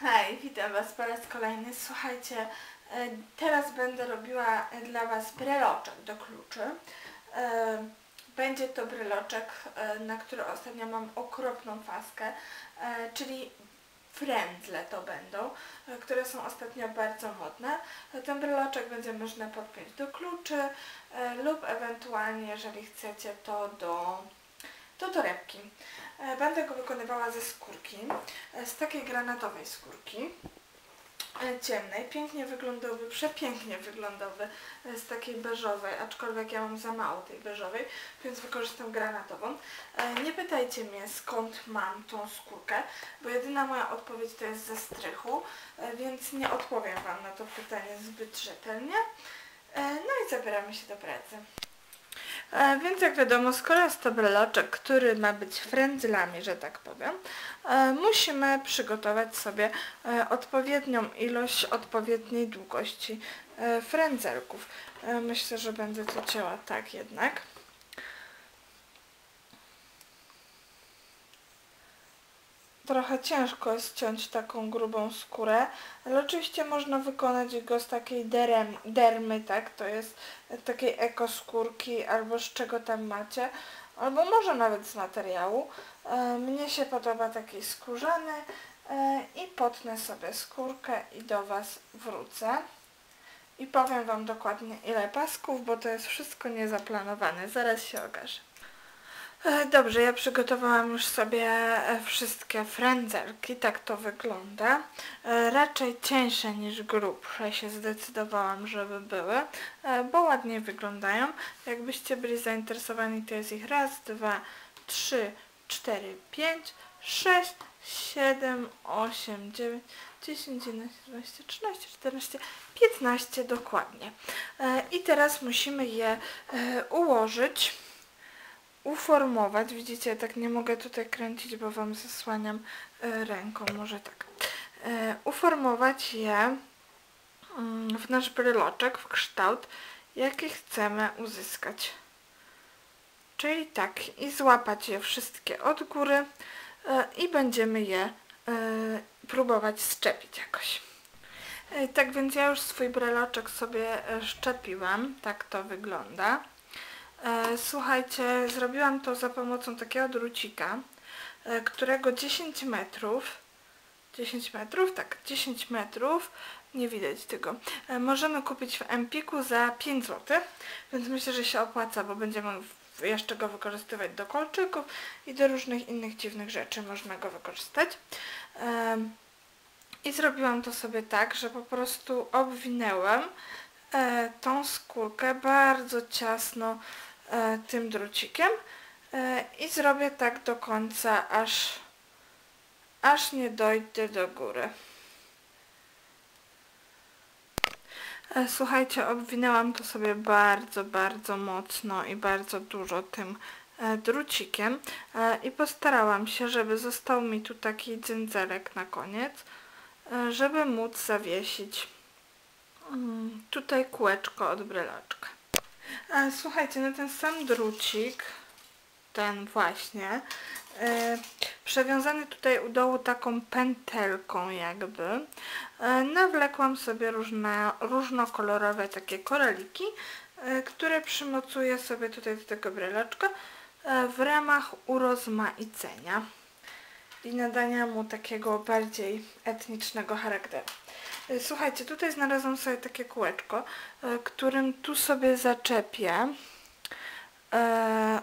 Hej, witam Was po raz kolejny. Słuchajcie, e, teraz będę robiła dla Was breloczek do kluczy. E, Będzie to breloczek, e, na który ostatnio mam okropną faskę, czyli frędzle to będą, które są ostatnio bardzo modne. Ten breloczek będzie można podpiąć do kluczy lub ewentualnie, jeżeli chcecie, to do, do torebki. E, Będę go wykonywała ze skórki, e, z takiej granatowej skórki e, ciemnej. Pięknie wyglądałby, przepięknie wyglądałby e, z takiej beżowej, aczkolwiek ja mam za mało tej beżowej, więc wykorzystam granatową. Nie pytajcie mnie skąd mam tą skórkę, bo jedyna moja odpowiedź to jest ze strychu, więc nie odpowiem Wam na to pytanie zbyt rzetelnie. No i zabieramy się do pracy. E, więc jak wiadomo, skoro jest to breloczek, który ma być frędzlami, że tak powiem, e, musimy przygotować sobie e, odpowiednią ilość, odpowiedniej długości frędzelków. Myślę, że będę to cięła tak jednak. Trochę ciężko jest ciąć taką grubą skórę, ale oczywiście można wykonać go z takiej derem, dermy, tak? To jest takiej ekoskórki albo z czego tam macie, albo może nawet z materiału. E, mnie się podoba taki skórzany e, i potnę sobie skórkę i do Was wrócę. I powiem Wam dokładnie ile pasków, bo to jest wszystko niezaplanowane. Zaraz się okaże. E, Dobrze, ja przygotowałam już sobie e, wszystkie frędzelki, tak to wygląda. E, Raczej cieńsze niż grubsze się zdecydowałam, żeby były, bo ładnie wyglądają. Jakbyście byli zainteresowani, to jest ich raz, dwa, trzy, cztery, pięć, sześć, siedem, osiem, dziewięć, dziesięć, jedenaście, dwadzieścia, trzynaście, czternaście, piętnaście dokładnie. I teraz musimy je ułożyć uformować. Widzicie, tak nie mogę tutaj kręcić, bo Wam zasłaniam e, ręką, może tak. E, uformować je mm, w nasz bryloczek, w kształt, jaki chcemy uzyskać. Czyli tak, i złapać je wszystkie od góry e, i będziemy je próbować szczepić jakoś. Tak więc ja już swój breloczek sobie szczepiłam, tak to wygląda. E, Słuchajcie, zrobiłam to za pomocą takiego drucika, e, którego 10 metrów, 10 metrów, tak, 10 metrów, nie widać tego, e, możemy kupić w Empiku za 5 zł, więc myślę, że się opłaca, bo będziemy jeszcze go wykorzystywać do kolczyków i do różnych innych dziwnych rzeczy można go wykorzystać. I zrobiłam to sobie tak, że po prostu obwinęłam tą skórkę bardzo ciasno tym drucikiem e, i zrobię tak do końca, aż, aż nie dojdę do góry. E, Słuchajcie, obwinęłam to sobie bardzo, bardzo mocno i bardzo dużo tym e, drucikiem e, i postarałam się, żeby został mi tu taki dzędzelek na koniec, e, żeby móc zawiesić mm, tutaj kółeczko od bryloczka. Słuchajcie, na ten sam drucik, ten właśnie, e, przewiązany tutaj u dołu taką pętelką jakby, e, nawlekłam sobie różne, różnokolorowe takie koraliki, e, które przymocuję sobie tutaj do tego bryloczka e, w ramach urozmaicenia i nadania mu takiego bardziej etnicznego charakteru. E, Słuchajcie, tutaj znalazłam sobie takie kółeczko, e, którym tu sobie zaczepię. E,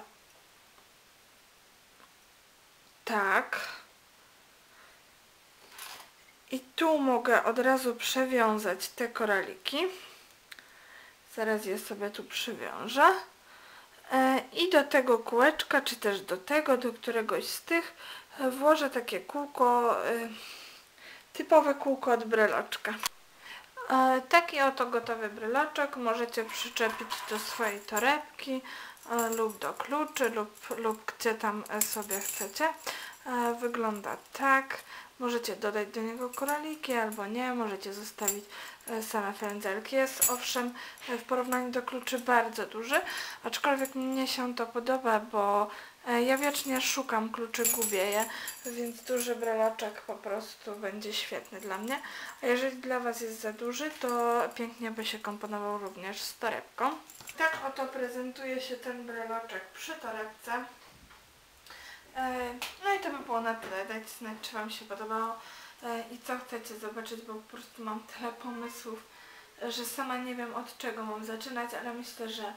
tak. I tu mogę od razu przewiązać te koraliki. Zaraz je sobie tu przywiążę. I do tego kółeczka, czy też do tego, do któregoś z tych włożę takie kółko, typowe kółko od breloczka. E, Taki oto gotowy bryloczek możecie przyczepić do swojej torebki e, lub do kluczy lub, lub gdzie tam e, sobie chcecie. E, Wygląda tak. Możecie dodać do niego koraliki albo nie, możecie zostawić e, same frędzelki. Jest owszem w porównaniu do kluczy bardzo duży, aczkolwiek mnie się to podoba, bo E, Ja wiecznie szukam kluczy, gubię je, więc duży breloczek po prostu będzie świetny dla mnie. A jeżeli dla Was jest za duży, to pięknie by się komponował również z torebką. Tak oto prezentuje się ten breloczek przy torebce. E, No i to by było na tyle. Dajcie znać, czy Wam się podobało e, i co chcecie zobaczyć, bo po prostu mam tyle pomysłów, że sama nie wiem od czego mam zaczynać, ale myślę, że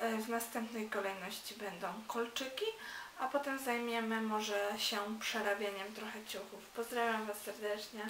e, w następnej kolejności będą kolczyki, a potem zajmiemy może się przerabianiem trochę ciuchów. Pozdrawiam Was serdecznie.